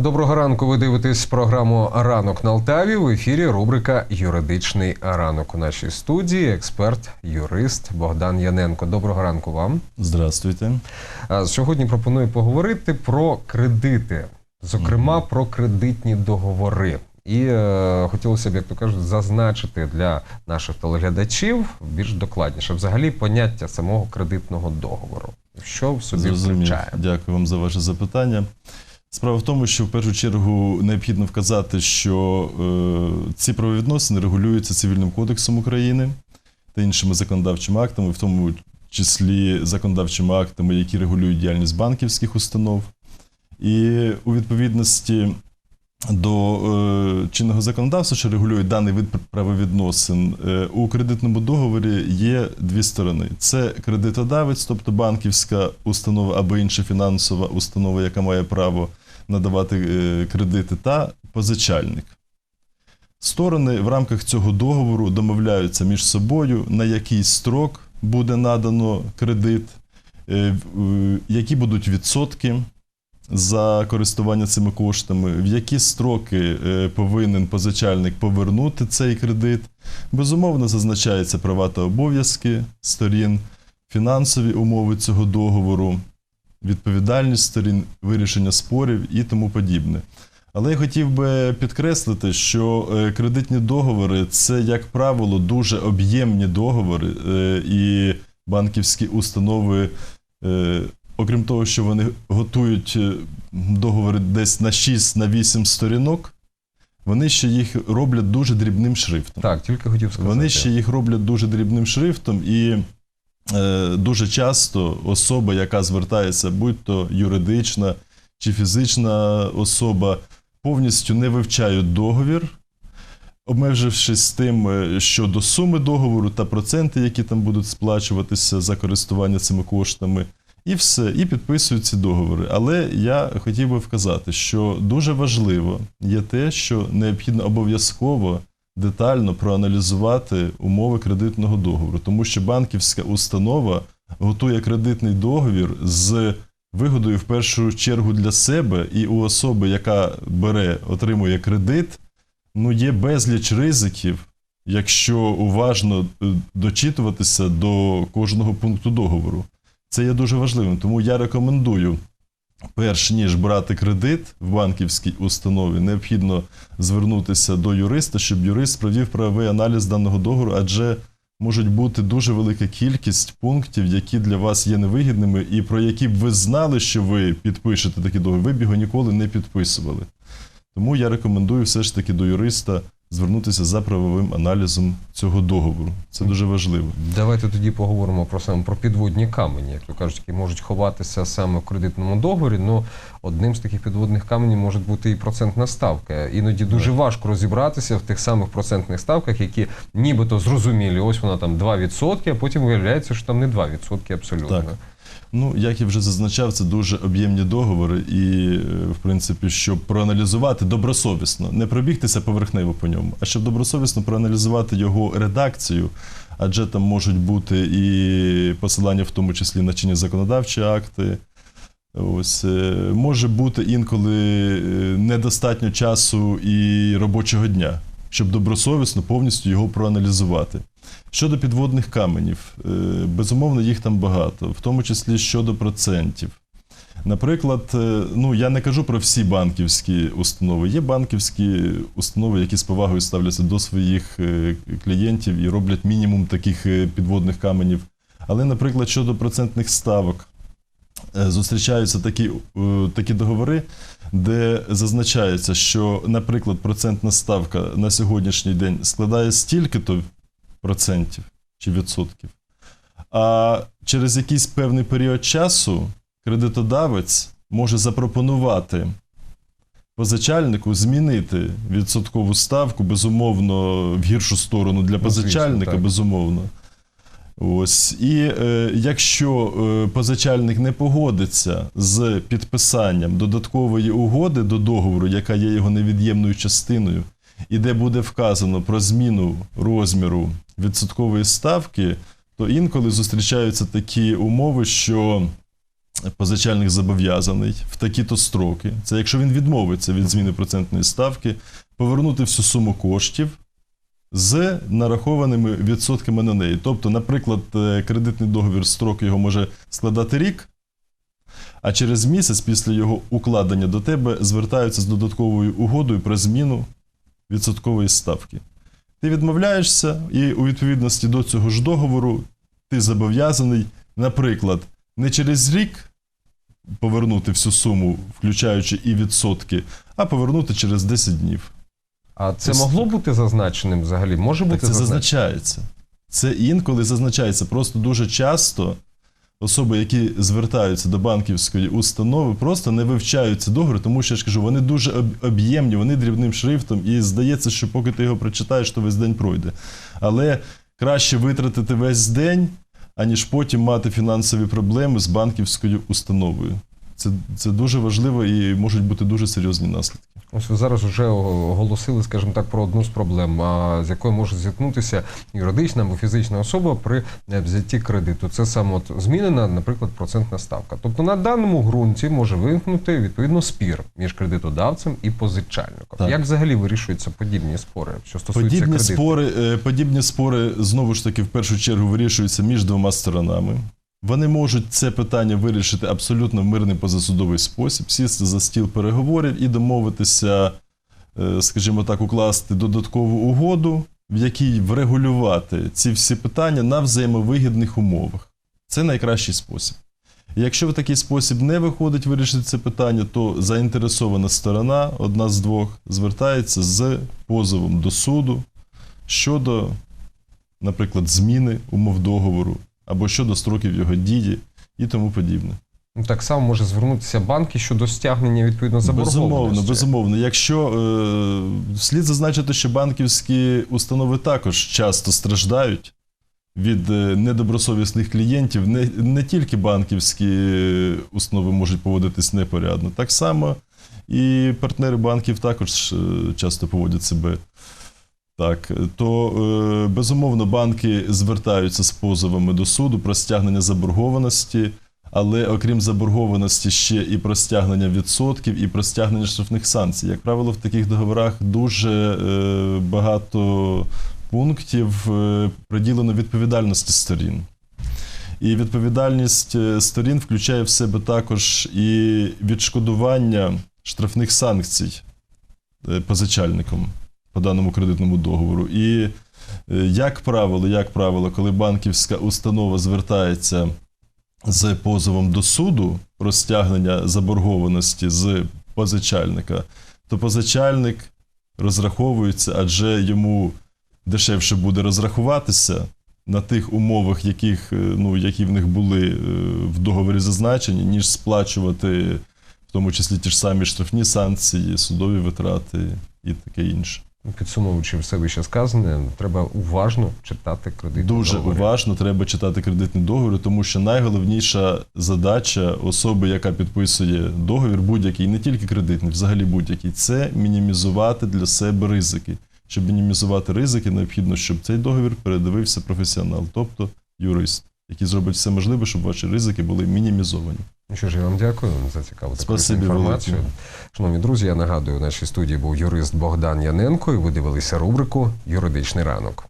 Доброго ранку. Ви дивитесь програму Ранок на Алтаві. В ефірі рубрика Юридичний ранок. У нашій студії експерт, юрист Богдан Яненко. Доброго ранку вам. Здравствуйте. Сьогодні пропоную поговорити про кредити, зокрема про кредитні договори. І е, хотілося б, як то кажуть, зазначити для наших телеглядачів більш докладніше взагалі поняття самого кредитного договору. Що в собі Зрозумів. включає? Дякую вам за ваше запитання. Справа в тому, що в першу чергу необхідно вказати, що е, ці правовідносини регулюються Цивільним кодексом України та іншими законодавчими актами, в тому числі законодавчими актами, які регулюють діяльність банківських установ. І у відповідності до е, чинного законодавства, що регулює даний вид правовідносин, е, у кредитному договорі є дві сторони: це кредитодавець, тобто банківська установа або інша фінансова установа, яка має право надавати е, кредити, та позичальник. Сторони в рамках цього договору домовляються між собою, на який строк буде надано кредит, е, які будуть відсотки за користування цими коштами, в які строки е, повинен позичальник повернути цей кредит. Безумовно, зазначаються права та обов'язки сторін, фінансові умови цього договору, відповідальність сторін, вирішення спорів і тому подібне. Але я хотів би підкреслити, що е, кредитні договори це, як правило, дуже об'ємні договори, е, і банківські установи, е, окрім того, що вони готують договори десь на 6-8 сторінок, вони ще їх роблять дуже дрібним шрифтом. Так, тільки хотів сказати. Вони ще їх роблять дуже дрібним шрифтом, і дуже часто особа, яка звертається, будь-то юридична чи фізична особа, повністю не вивчають договір, обмежившись тим е, щодо суми договору та проценти, які там будуть сплачуватися за користування цими коштами. І все, і підписують ці договори. Але я хотів би вказати, що дуже важливо є те, що необхідно обов'язково детально проаналізувати умови кредитного договору, тому що банківська установа готує кредитний договір з вигодою в першу чергу для себе, і у особи, яка бере, отримує кредит, ну є безліч ризиків, якщо уважно е, дочитуватися до кожного пункту договору. Це є дуже важливим, тому я рекомендую. Перш ніж брати кредит в банківській установі, необхідно звернутися до юриста, щоб юрист провів правовий аналіз даного договору, адже можуть бути дуже велика кількість пунктів, які для вас є невигідними, і про які б ви знали, що ви підпишете такий договір, ви б його ніколи не підписували. Тому я рекомендую все ж таки до юриста звернутися за правовим аналізом цього договору. Це дуже важливо. Давайте тоді поговоримо про саме про підводні камені, як то кажуть, які можуть ховатися саме в кредитному договорі. Ну одним з таких підводних каменів може бути і процентна ставка. Іноді дуже важко розібратися в тих самих процентних ставках, які нібито зрозумілі. Ось вона там 2%, а потім виявляється, що там не 2% абсолютно. Так. Ну, як я вже зазначав, це дуже об'ємні договори, і, е, в принципі, щоб проаналізувати добросовісно, не пробігтися поверхнево по ньому, а щоб добросовісно проаналізувати його редакцію, адже там можуть бути і посилання, в тому числі на чинні законодавчі акти. Ось е, може бути інколи е, недостатньо часу і робочого дня, щоб добросовісно повністю його проаналізувати. Щодо підводних каменів, е, безумовно, їх там багато, в тому числі щодо процентів. Наприклад, е, ну я не кажу про всі банківські установи. Є банківські установи, які з повагою ставляться до своїх е, клієнтів і роблять мінімум таких підводних каменів. Але, наприклад, щодо процентних ставок, зустрічаються такі, е, такі договори, де зазначається, що, наприклад, процентна ставка на сьогоднішній день складає стільки-то процентів чи відсотків. А через якийсь певний період часу кредитодавець може запропонувати позичальнику змінити відсоткову ставку, безумовно, в гіршу сторону для позичальника, безумовно. Ось. І е, якщо е, позичальник не погодиться з підписанням додаткової угоди до договору, яка є його невід'ємною частиною, і де буде вказано про зміну розміру відсоткової ставки, то інколи зустрічаються такі умови, що позичальник зобов'язаний в такі-то строки, це якщо він відмовиться від зміни процентної ставки, повернути всю суму коштів з нарахованими відсотками на неї. Тобто, наприклад, е, кредитний договір строк його може складати рік, а через місяць після його укладення до тебе звертаються з додатковою угодою про зміну відсоткової ставки. Ти відмовляєшся, і у відповідності до цього ж договору ти зобов'язаний, наприклад, не через рік повернути всю суму, включаючи і відсотки, а повернути через 10 днів. А це Ось могло бути зазначеним взагалі? Може бути Так це зазначається. Це інколи зазначається. Просто дуже часто особи, які звертаються до банківської установи, просто не вивчають ці договори, тому що я ж кажу, вони дуже об'ємні, вони дрібним шрифтом, і здається, що поки ти його прочитаєш, то весь день пройде. Але краще витратити весь день, аніж потім мати фінансові проблеми з банківською установою. Це, це дуже важливо і можуть бути дуже серйозні наслідки. Ось ви зараз вже оголосили, скажімо так, про одну з проблем, з якою може зіткнутися юридична або фізична особа при е, взятті кредиту. Це саме от змінена, наприклад, процентна ставка. Тобто на даному ґрунті може виникнути відповідно спір між кредитодавцем і позичальником. Так. Як взагалі вирішуються подібні спори, що стосуються Подібні кредиту? спори, е, подібні спори знову ж таки в першу чергу вирішуються між двома сторонами. Вони можуть це питання вирішити абсолютно в мирний позасудовий спосіб, сісти за стіл переговорів і домовитися, е, скажімо так, укласти додаткову угоду, в якій врегулювати ці всі питання на взаємовигідних умовах. Це найкращий спосіб. Якщо в такий спосіб не виходить вирішити це питання, то заінтересована сторона, одна з двох, звертається з позовом до суду щодо, наприклад, зміни умов договору або щодо строків його дії і тому подібне. Ну, Так само може звернутися банки щодо стягнення відповідно заборгованості. Безумовно, безумовно. Якщо е, слід зазначити, що банківські установи також часто страждають від е, недобросовісних клієнтів, не, не тільки банківські установи можуть поводитись непорядно, так само і партнери банків також е, часто поводять себе. Так, то е, безумовно банки звертаються з позовами до суду про стягнення заборгованості, але окрім заборгованості, ще і про стягнення відсотків, і про стягнення штрафних санкцій. Як правило, в таких договорах дуже е, багато пунктів е, приділено відповідальності сторін. І відповідальність сторін включає в себе також і відшкодування штрафних санкцій позичальником по даному кредитному договору. І, е, як правило, як правило, коли банківська установа звертається з позовом до суду про стягнення заборгованості з позичальника, то позичальник розраховується, адже йому дешевше буде розрахуватися на тих умовах, яких, е, ну, які в них були е, в договорі зазначені, ніж сплачувати в тому числі ті ж самі штрафні санкції, судові витрати і таке інше. Підсумовуючи все вище сказане, треба уважно читати кредитні Дуже договори. уважно треба читати кредитні договори, тому що найголовніша задача особи, яка підписує договір, будь-який, не тільки кредитний, взагалі будь-який, це мінімізувати для себе ризики. Щоб мінімізувати ризики, необхідно, щоб цей договір передивився професіонал, тобто юрист, який зробить все можливе, щоб ваші ризики були мінімізовані. Ну Що ж, я вам дякую за цікаву таку Спасибі інформацію. велике. Шановні друзі, я нагадую, у нашій студії був юрист Богдан Яненко, і ви дивилися рубрику Юридичний ранок.